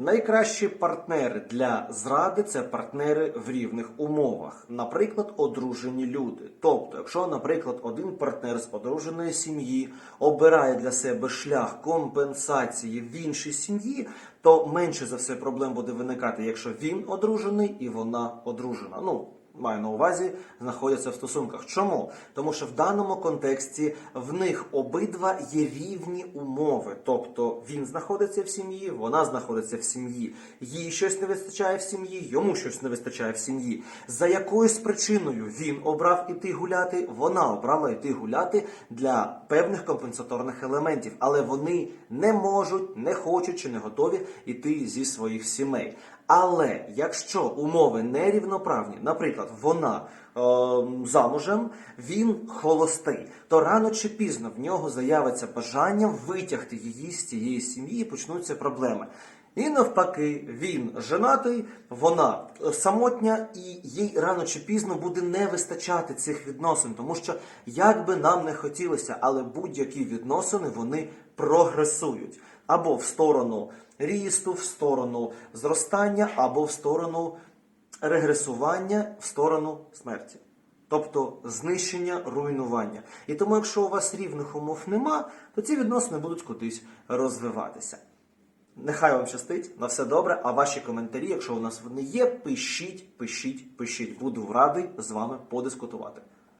Найкращі партнери для зради це партнери в рівних умовах, наприклад, одружені люди. Тобто, якщо, наприклад, один партнер з одруженої сім'ї обирає для себе шлях компенсації в іншій сім'ї, то менше за все проблем буде виникати, якщо він одружений і вона одружена. Ну, маю на увазі, знаходяться в стосунках. Чому? Тому що в даному контексті в них обидва є рівні умови. Тобто він знаходиться в сім'ї, вона знаходиться в сім'ї. Їй щось не вистачає в сім'ї, йому щось не вистачає в сім'ї. За якоюсь причиною він обрав іти гуляти, вона обрала йти гуляти для певних компенсаторних елементів, але вони не можуть, не хочуть чи не готові йти зі своїх сімей. Але якщо умови нерівноправні, наприклад, вона е, замужем, він холостий, то рано чи пізно в нього з'явиться бажання витягти її з цієї сім'ї і почнуться проблеми. І навпаки, він женатий, вона е, самотня, і їй рано чи пізно буде не вистачати цих відносин, тому що як би нам не хотілося, але будь-які відносини вони прогресують або в сторону рісту, в сторону зростання, або в сторону регресування, в сторону смерті. Тобто знищення, руйнування. І тому, якщо у вас рівних умов нема, то ці відносини будуть кудись розвиватися. Нехай вам щастить, на все добре. А ваші коментарі, якщо у нас вони є, пишіть, пишіть, пишіть. Буду радий з вами подискутувати.